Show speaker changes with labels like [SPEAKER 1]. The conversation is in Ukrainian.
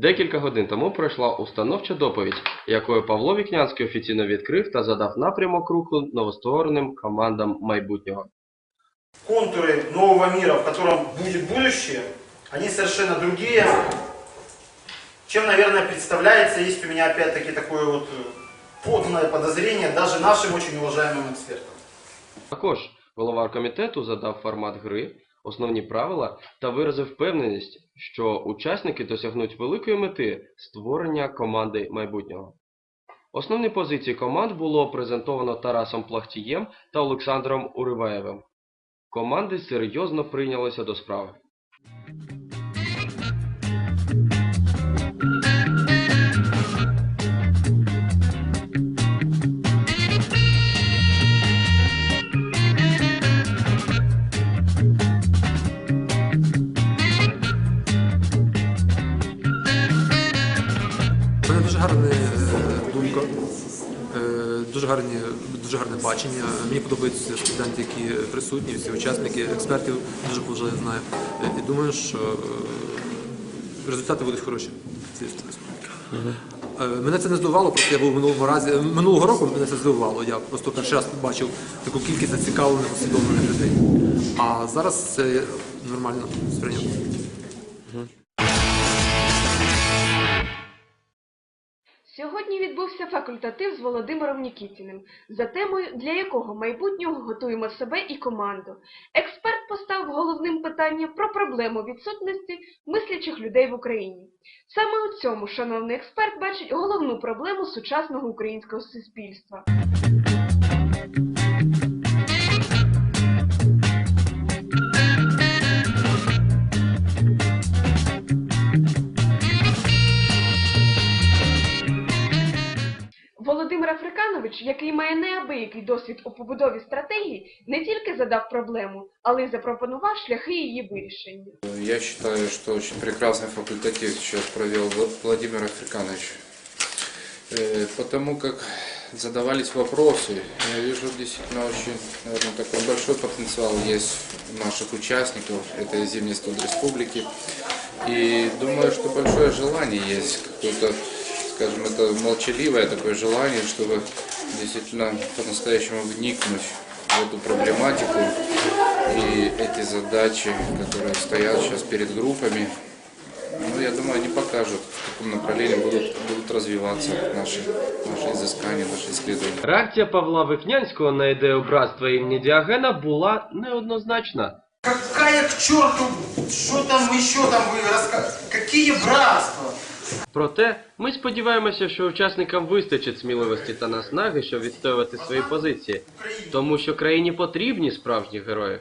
[SPEAKER 1] Декілька годин тому пройшла установча доповідь, якою Павло Вікнянський офіційно відкрив та задав напрямок руху новоствореним командам майбутнього.
[SPEAKER 2] контуры нового мира, в котором будет будущее, они совершенно другие, чем, наверное, представляется. Есть у меня опять-таки такое вот э, подлое подозрение даже нашим очень уважаемым экспертам.
[SPEAKER 1] Також голова комітету задав формат гри, основні правила та виразив впевненість, що учасники досягнуть великої мети створення команди майбутнього. Основні позиції команд було презентовано Тарасом Плахтієм та Олександром Уриваєвим. Команди серйозно прийнялися до справи.
[SPEAKER 3] Дуже, гарні, дуже гарне бачення. Мені подобаються студенти, які присутні, всі учасники, експертів дуже поважаю, знаю. Е, І думаю, що е, результати будуть хороші. Е, Мене це не здивувало, просто я був минулого разі минулого року мене це здивувало. Я просто перший раз бачив таку кількість зацікавлених, усвідомлених людей. А зараз це нормально сприйнято.
[SPEAKER 4] Відбувся факультатив з Володимиром Нікітіним за темою, для якого майбутнього готуємо себе і команду. Експерт поставив головним питанням про проблему відсутності мислячих людей в Україні. Саме у цьому шановний експерт бачить головну проблему сучасного українського суспільства. Володимир Африканович, який має неабиякий досвід у побудові стратегії, не тільки задав проблему, але й запропонував шляхи її вирішення.
[SPEAKER 5] Я считаю, что очень прекрасный факультатив сейчас провел Вла- Владимир Африканович. Э, Потому как задавались вопросы, я вижу действительно очень, наверное, такой большой потенциал есть у наших участников этой зимней студреспублики. И думаю, что большое желание есть, какое-то, скажем, это молчаливое такое желание, чтобы действительно по-настоящему вникнуть в эту проблематику и эти задачи, которые стоят сейчас перед группами, ну, я думаю, они покажут, в каком направлении будут, будут развиваться наши, наши изыскания, наши исследования.
[SPEAKER 1] Реакція Павла Вікнянського на ідею братства імені Діогена була неоднозначна.
[SPEAKER 2] Какая к черту, что там еще там вы рассказываете? Какие братства?
[SPEAKER 1] Проте ми сподіваємося, що учасникам вистачить сміливості та наснаги, щоб відстоювати свої позиції, тому що країні потрібні справжні герої.